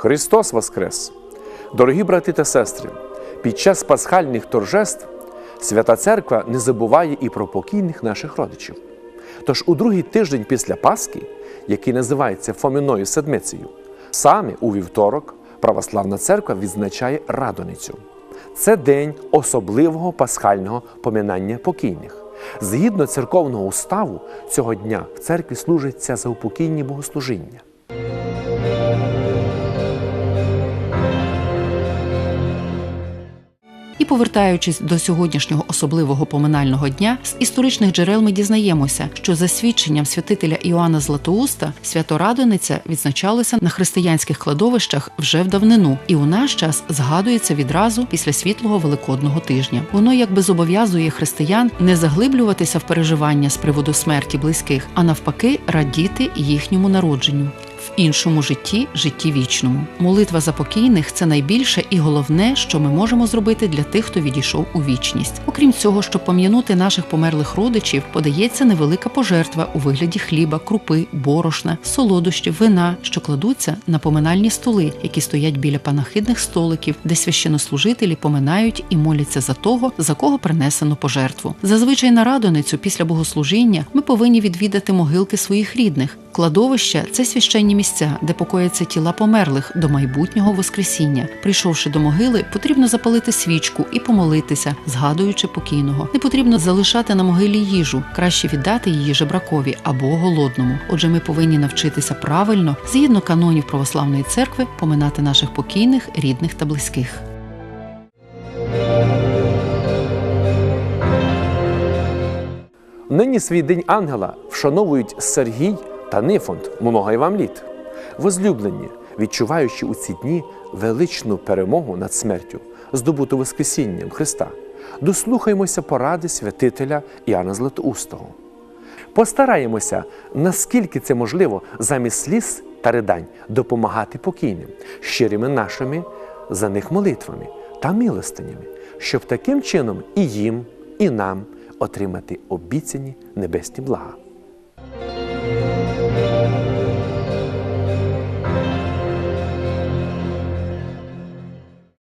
Христос Воскрес! Дорогі брати та сестри! Під час пасхальних торжеств Свята Церква не забуває і про покійних наших родичів. Тож у другий тиждень після Пасхи, який називається Фоміною Седмицею, саме у вівторок Православна церква відзначає Радоницю. Це день особливого пасхального поминання покійних. Згідно церковного уставу, цього дня в церкві служиться заупокійні богослужіння. Повертаючись до сьогоднішнього особливого поминального дня, з історичних джерел ми дізнаємося, що за свідченням святителя Іоанна Златоуста свято-Радониця відзначалося на християнських кладовищах вже в давнину, і у наш час згадується відразу після світлого великодного тижня. Воно якби зобов'язує християн не заглиблюватися в переживання з приводу смерті близьких, а навпаки, радіти їхньому народженню. В іншому житті, житті вічному. Молитва за покійних це найбільше і головне, що ми можемо зробити для тих, хто відійшов у вічність. Окрім цього, щоб пам'янути наших померлих родичів, подається невелика пожертва у вигляді хліба, крупи, борошна, солодощів, вина, що кладуться на поминальні столи, які стоять біля панахидних столиків, де священнослужителі поминають і моляться за того, за кого принесено пожертву. Зазвичай на радоницю після богослужіння ми повинні відвідати могилки своїх рідних. Кладовища це священні місця, де покояться тіла померлих до майбутнього воскресіння. Прийшовши до могили, потрібно запалити свічку і помолитися, згадуючи покійного. Не потрібно залишати на могилі їжу, краще віддати її жебракові або голодному. Отже, ми повинні навчитися правильно, згідно канонів православної церкви, поминати наших покійних, рідних та близьких. Нині свій день ангела вшановують Сергій та Нифонт, много й вам літ. Возлюблені, відчуваючи у ці дні величну перемогу над смертю, здобуту Воскресінням Христа, дослухаємося поради святителя Іоанна Златоустого. Постараємося, наскільки це можливо, замість сліз та ридань допомагати покійним, щирими нашими за них молитвами та милостинями, щоб таким чином і їм, і нам отримати обіцяні небесні блага.